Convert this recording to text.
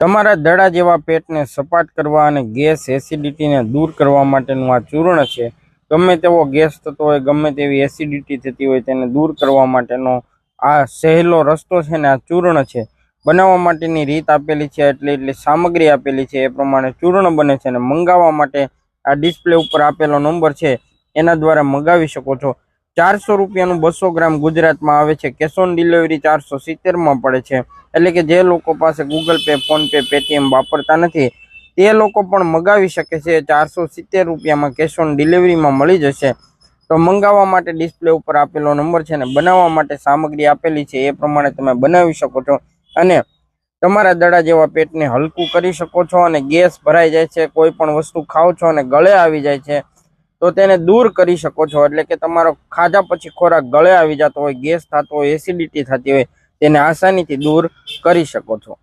તમારા દડા જેવા પેટને સપાટ કરવા અને ગેસ એસિડિટીને દૂર કરવા માટેનું આ ચૂર્ણ છે. ગમે તેવો ગેસ થતો હોય, ગમે તેવી એસિડિટી થતી હોય, તેને દૂર કરવા માટેનો આ સહેલો રસ્તો છે ને આ ચૂર્ણ છે. બનાવવા માટેની રીત આપેલી છે, એટલી એટલી સામગ્રી આપેલી છે. એ પ્રમાણે ચૂર્ણ બને છે અને મંગાવવા માટે આ ડિસ્પ્લે ઉપર આપેલો નંબર છે. એના દ્વારા મંગાવી શકો છો. ચારસો રૂપિયાનું બસો ગ્રામ ગુજરાતમાં આવે છે. કેશ ઓન ડિલિવરી ચારસો સિત્તેરમાં પડે છે. એટલે કે જે લોકો પાસે ગૂગલ પે ફોનપે પેટીએમ વાપરતા નથી, તે લોકો પણ મગાવી શકે છે. ચારસો સિત્તેર રૂપિયામાં કેશ ઓન ડિલિવરીમાં મળી જશે. તો મંગાવવા માટે ડિસ્પ્લે ઉપર આપેલો નંબર છે ને, બનાવવા માટે સામગ્રી આપેલી છે, એ પ્રમાણે તમે બનાવી શકો છો. અને તમારા દડા જેવા પેટને હલકું કરી શકો છો અને ગેસ ભરાઈ જાય છે, કોઈ પણ વસ્તુ ખાઓ છો અને ગળે આવી જાય છે. તો તેને દૂર કરી શકો છો. એટલે કે તમારો ખાધા પછી ખોરાક ગળે આવી જતો હોય, ગેસ થતો હોય એસિડિટી થતી હોય, તેને આસાનીથી દૂર કરી શકો છો.